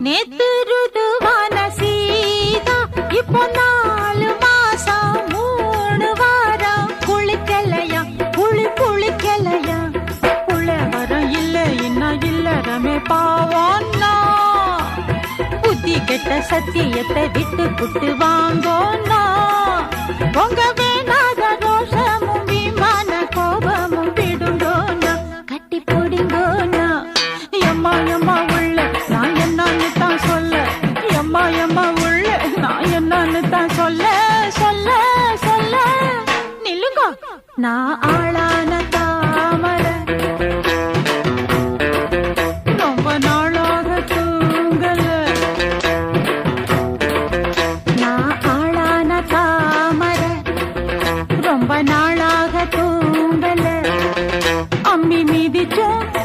நேத்து ருதுவான சீதா இப்போ நாலு மாசம் மூணு வாரம். குளிக்கலையா? குளி குளிக்கலையா? உள்ள வரம் இல்ல என்ன இல்ல ரமே பாவோன்னா புத்தி கெட்ட சத்தியத்தை விட்டு புட்டு வாங்கோன்னா உங்க வேணாத ரோஷமும் விமான கோபமும் விடுங்கோன்னா கட்டி போடுங்கோன்னா எம்மா எம்மா நான் ஆளான தாமர ரொம்ப நாளாக தூங்கல நான் ஆளான தாமர ரொம்ப நாளாக அம்மி மீதி சோம்